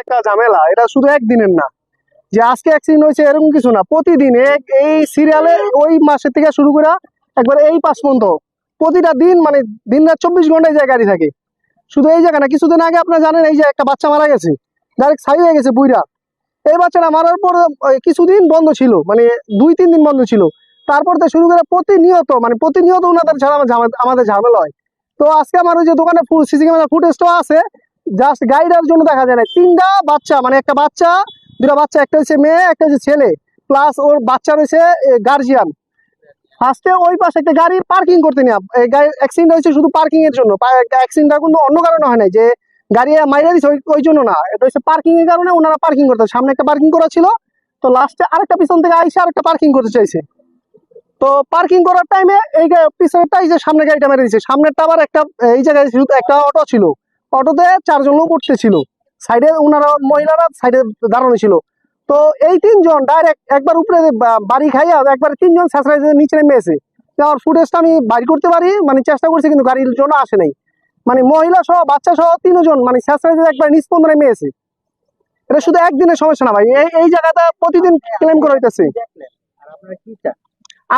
একটা ঝামেলা, এটা শুধু একদিনের না। যে আজকে অ্যাক্সিডেন্ট হয়েছে এরকম কিছু না, প্রতিদিন এই সিরিয়ালে ওই মাসের থেকে শুরু করে একবার এই পাঁচ পর্যন্ত। প্রতিটা দিন মানে দিন রাত চব্বিশ ঘন্টায় যায় গাড়ি থাকে। শুধু এই জায়গা না, কিছুদিন আগে আপনারা জানেন, এই যে একটা বাচ্চা মারা গেছে ডাইরেক্ট ছাই হয়ে গেছে বুইরা এই বাচ্চাটা মারার পর কিছুদিন বন্ধ ছিল মানে দুই, তিন দিন বন্ধ ছিল। তারপর থেকে শুরু করে প্রতিনিয়ত মানে প্রতিনিয়ত ওনাদের ঝামেলা আমাদের ঝামেলা হয়। তো আজকে আমার ওই যে দোকানে ফুল সিসি ক্যামেরা ফুটেজটাও আছে জাস্ট গাইডের জন্য দেখা যায় না। তিনটা বাচ্চা মানে একটা বাচ্চা, দুটা বাচ্চা, একটা হচ্ছে মেয়ে, একটা হচ্ছে ছেলে। প্লাস ওর বাচ্চা রয়েছে গার্জিয়ান ফার্স্টে ওই পাশে একটা গাড়ি পার্কিং করতে এই গাড়ি অ্যাক্সিডেন্ট হয়েছে শুধু পার্কিং এর জন্য। অ্যাক্সিডেন্টটা কিন্তু অন্য কারণে হয় নাই যে গাড়ি মাইরা দিচ্ছে ওই- জন্য না। এটা হচ্ছে পার্কিং এর কারণে ওনারা পার্কিং করতে সামনে একটা পার্কিং করা ছিল। তো লাস্টে আরেকটা পিছন থেকে আইসে আরেকটা পার্কিং করতে চাইছে। তো পার্কিং করার টাইমে এই পিছনেরটা এই যে সামনে গাড়িটা মেরে দিচ্ছে সামনেরটা আবার একটা, এই জায়গায় শুধু একটা অটো ছিল। অটোতে চারজন লোক উঠতেছিল সাইডে ওনারা মহিলারা সাইডে দাঁড়ানো ছিল। তো এই তিনজন ডাইরেক্ট একবার উপরে বাড়ি খাইয়া একবার তিনজন শেষরাই নিচে নেমে এসে আমার ফুটেজটা আমি বাইর করতে পারি মানে চেষ্টা করছি কিন্তু গাড়ির জন্য আসে নাই। মানে মহিলা সহ, বাচ্চা সহ তিনজন মানে শেষরাই একবার নিষ্পন্দ নেমে এসে এটা শুধু একদিনের সমস্যা না ভাই এই জায়গাটা প্রতিদিন ক্লেম করা হইতেছে।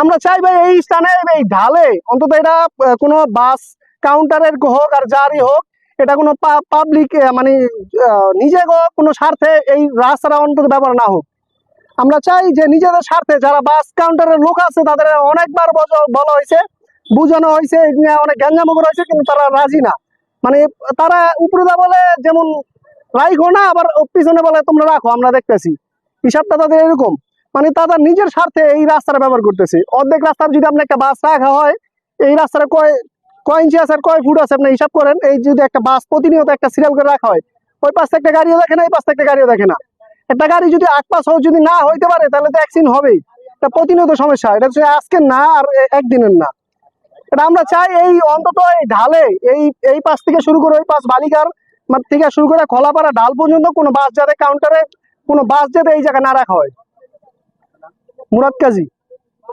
আমরা চাই ভাই এই স্থানে, এই ঢালে অন্তত এটা কোনো বাস কাউন্টারের হোক আর যারই হোক এটা কোনো পাবলিক মানে নিজে কোনো স্বার্থে এই রাস্তাটা অন্তত ব্যবহার না হোক। আমরা চাই যে নিজেদের স্বার্থে যারা বাস কাউন্টারের লোক আছে, তাদের অনেকবার বলা হয়েছে, বুঝানো হয়েছে নিয়ে অনেক গ্যাঞ্জাম করা হয়েছে, কিন্তু তারা রাজি না। মানে তারা উপরে দা বলে, যেমন রাইখো না, আবার পিছনে বলে, তোমরা রাখো, আমরা দেখতেছি। হিসাবটা তাদের এরকম। মানে তাদের নিজের স্বার্থে এই রাস্তাটা ব্যবহার করতেছে। অর্ধেক রাস্তার যদি আপনার একটা বাস রাখা হয়, এই রাস্তাটা কয় কয় ইঞ্চি আছে কয় ফুট আছে? আপনি হিসাব করেন। এই যদি একটা বাস প্রতিনিয়ত একটা সিরিয়াল করে রাখা হয়, ওই পাশে একটা গাড়িও দেখে না, এই পাশে একটা গাড়িও দেখে না। একটা গাড়ি যদি আগ পাশ যদি না হইতে পারে, তাহলে তো অ্যাক্সিডেন্ট হবেই। এটা প্রতিনিয়ত সমস্যা। এটা হচ্ছে আজকের না, আর একদিনের না। এটা আমরা চাই এই অন্তত এই ঢালে, এই এই পাশ থেকে শুরু করে ওই পাশ বালিকার থেকে শুরু করে খোলাপাড়া ঢাল পর্যন্ত কোনো বাস যাতে কাউন্টারে কোনো বাস যাতে এই জায়গায় না রাখা হয়। মুরাদ কাজী।